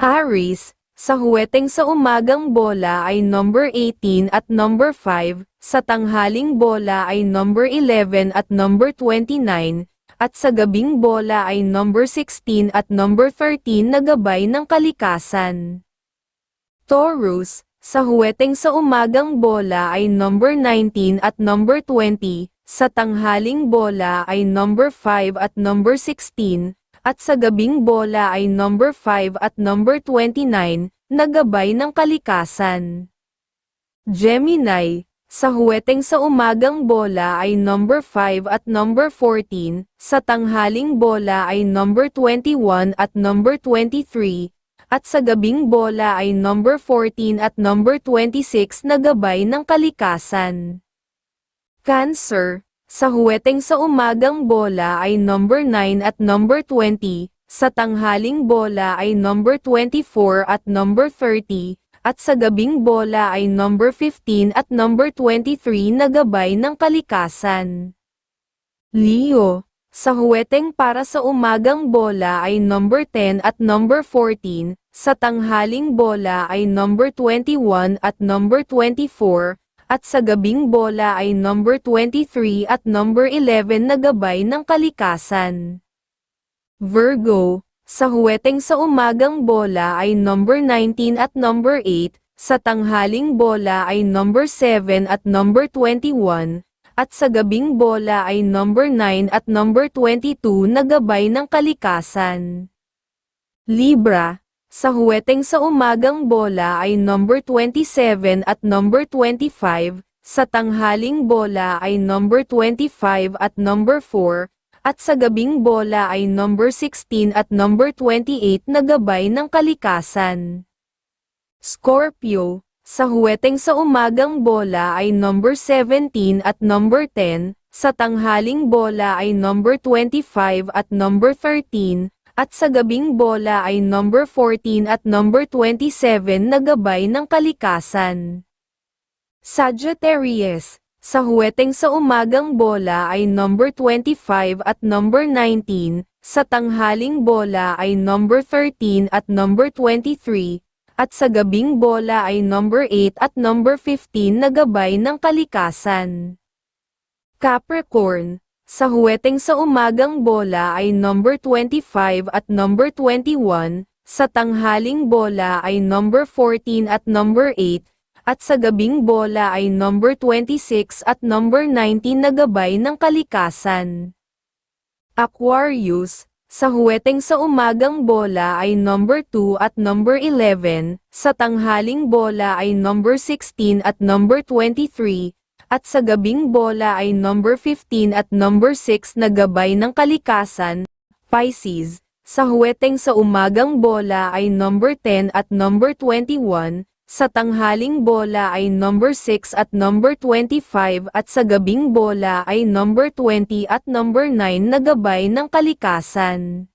Aries, sa huweteng sa umagang bola ay number 18 at number 5, sa tanghaling bola ay number 11 at number 29, at sa gabing bola ay number 16 at number 13 na gabay ng kalikasan. Taurus, sa huweteng sa umagang bola ay number 19 at number 20, sa tanghaling bola ay number 5 at number 16, at sa gabing bola ay number 5 at number 29, na gabay ng kalikasan. Gemini, sa huweteng sa umagang bola ay number 5 at number 14, sa tanghaling bola ay number 21 at number 23, at sa gabing bola ay number 14 at number 26 na gabay ng kalikasan. Cancer, sa huweteng sa umagang bola ay number 9 at number 20, sa tanghaling bola ay number 24 at number 30, at sa gabing bola ay number 15 at number 23 na gabay ng kalikasan. Leo, sa huweteng para sa umagang bola ay number 10 at number 14, sa tanghaling bola ay number 21 at number 24, at sa gabing bola ay number 23 at number 11 na gabay ng kalikasan. Virgo, sa huweteng sa umagang bola ay number 19 at number 8, sa tanghaling bola ay number 7 at number 21, at sa gabing bola ay number 9 at number 22 na gabay ng kalikasan. Libra, sa huweteng sa umagang bola ay number 27 at number 25, sa tanghaling bola ay number 25 at number 4, at sa gabing bola ay number 16 at number 28 na gabay ng kalikasan. Scorpio, sa huweteng sa umagang bola ay number 17 at number 10, sa tanghaling bola ay number 25 at number 13, at sa gabing bola ay number 14 at number 27 na gabay ng kalikasan. Sagittarius, sa huweteng sa umagang bola ay number 25 at number 19, sa tanghaling bola ay number 13 at number 23, at sa gabing bola ay number 8 at number 15 na gabay ng kalikasan. Capricorn, sa huweteng sa umagang bola ay number 25 at number 21, sa tanghaling bola ay number 14 at number 8, at sa gabing bola ay number 26 at number 19 na gabay ng kalikasan. Aquarius, sa huweteng sa umagang bola ay number 2 at number 11, sa tanghaling bola ay number 16 at number 23, at sa gabing bola ay number 15 at number 6 na gabay ng kalikasan, Pisces. Sa huweteng sa umagang bola ay number 10 at number 21, sa tanghaling bola ay number 6 at number 25 at sa gabing bola ay number 20 at number 9 na gabay ng kalikasan.